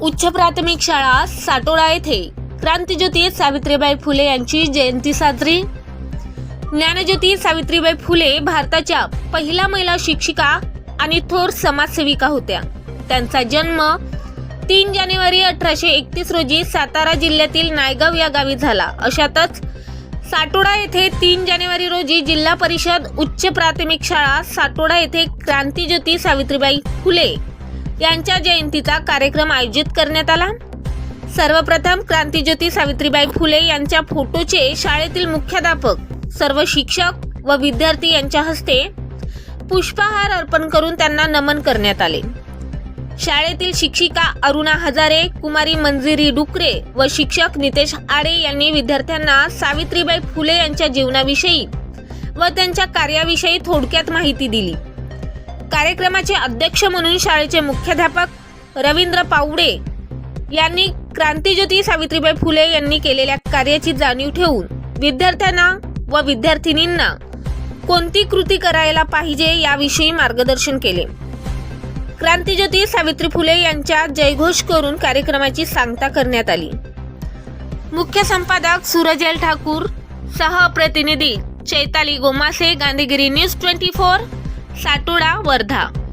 उच्च प्राथमिक शाळा साटोळा येथे. क्रांतीज्योती सावित्रीबाई फुले यांची जयंती साजरी. ज्ञानज्योती सावित्रीबाई फुले भारताच्या पहिल्या महिला शिक्षिका आणि थोर समाजसेविका होत्या. त्यांचा जन्म तीन जानेवारी अठराशे एकतीस रोजी सातारा जिल्ह्यातील नायगाव या गावी झाला. अशातच साटोडा येथे तीन जानेवारी रोजी जिल्हा परिषद उच्च प्राथमिक शाळा साटोडा येथे क्रांतीज्योती सावित्रीबाई फुले यांच्या जयंतीचा कार्यक्रम आयोजित करण्यात आला. सर्वप्रथम क्रांतीज्योती सावित्रीबाई फुले यांच्या फोटोचे शाळेतील मुख्याध्यापक सर्व शिक्षक व विद्यार्थी यांच्या हस्ते पुष्पहार अर्पण करून त्यांना नमन करण्यात आले. शाळेतील शिक्षिका अरुणा हजारे कुमारी मंजिरी डुकरे व शिक्षक नितेश आडे यांनी विद्यार्थ्यांना सावित्रीबाई फुले यांच्या जीवनाविषयी व त्यांच्या कार्याविषयी थोडक्यात माहिती दिली. कार्यक्रमाचे अध्यक्ष म्हणून शाळेचे मुख्याध्यापक रवींद्र पावडे यांनी क्रांतीज्योती सावित्रीबाई फुले यांनी केलेल्या कार्याची जाणीव ठेवून विद्यार्थ्यांना व विद्यार्थिनींना कोणती कृती करायला पाहिजे याविषयी मार्गदर्शन केले. क्रांतीज्योती सावित्री फुले यांच्या जयघोष करून कार्यक्रमाची सांगता करण्यात आली. मुख्य संपादक सुरजल ठाकूर सह प्रतिनिधी Chaitali Gomase Gandhigiri news twenty four Satoda Wardha.